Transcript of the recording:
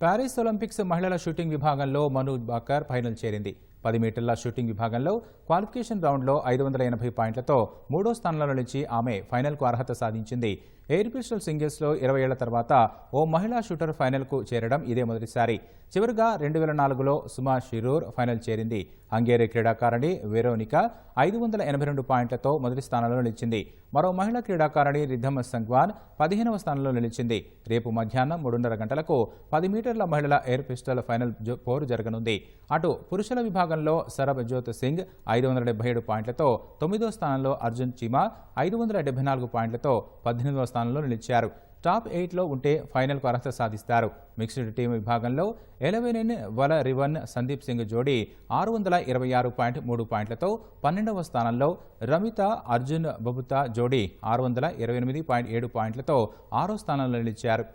Paris Olympics మహిళల shooting విభాగంలో Manoj Bakar final చేరింది. పది మీటర్ల షూటింగ్ విభాగంలో క్వాలిఫికేషన్ రౌండ్లో ఐదు వందల ఎనభై పాయింట్లతో మూడో స్థానంలో నిలిచి ఆమె ఫైనల్కు అర్హత సాధించింది. ఎయిర్ పిస్టల్ సింగిల్స్లో ఇరవై ఏళ్ళ తర్వాత ఓ మహిళా షూటర్ ఫైనల్కు చేరడం ఇదే మొదటిసారి. చివరిగా రెండు వేల నాలుగులో సుమా షిరూర్ ఫైనల్ చేరింది. హంగేరీ క్రీడాకారిణి వెరోనికా ఐదు వందల ఎనభై రెండు పాయింట్లతో మొదటి స్థానంలో నిలిచింది. మరో మహిళా క్రీడాకారిణి రిధమ్ సంగ్వాన్ పదిహేనవ స్థానంలో నిలిచింది. రేపు మధ్యాహ్నం మూడున్నర గంటలకు పది మీటర్ల మహిళల ఎయిర్ పిస్టల్ ఫైనల్ పోరు జరగనుంది. అటు పురుషుల విభాగం విభాగంలో సరబ్జోత్ సింగ్ ఐదు వందల డెబ్బై ఏడు పాయింట్లతో తొమ్మిదో స్థానంలో అర్జున్ చీమా ఐదు వందల డెబ్బై నాలుగు పాయింట్లతో పద్దెనిమిదవ స్థానంలో నిలిచారు. టాప్ ఎయిట్లో ఉంటే ఫైనల్కు అర్హత సాధిస్తారు. మిక్స్డ్ టీం విభాగంలో ఎలెవెనిన్ వల రివన్ సందీప్ సింగ్ జోడీ ఆరు వందల ఇరవై ఆరు పాయింట్ మూడు పాయింట్లతో పన్నెండవ స్థానంలో రమిత అర్జున్ బబుతా జోడీ ఆరు వందల ఇరవై ఎనిమిది పాయింట్ ఏడు పాయింట్లతో ఆరో స్థానంలో నిలిచారు.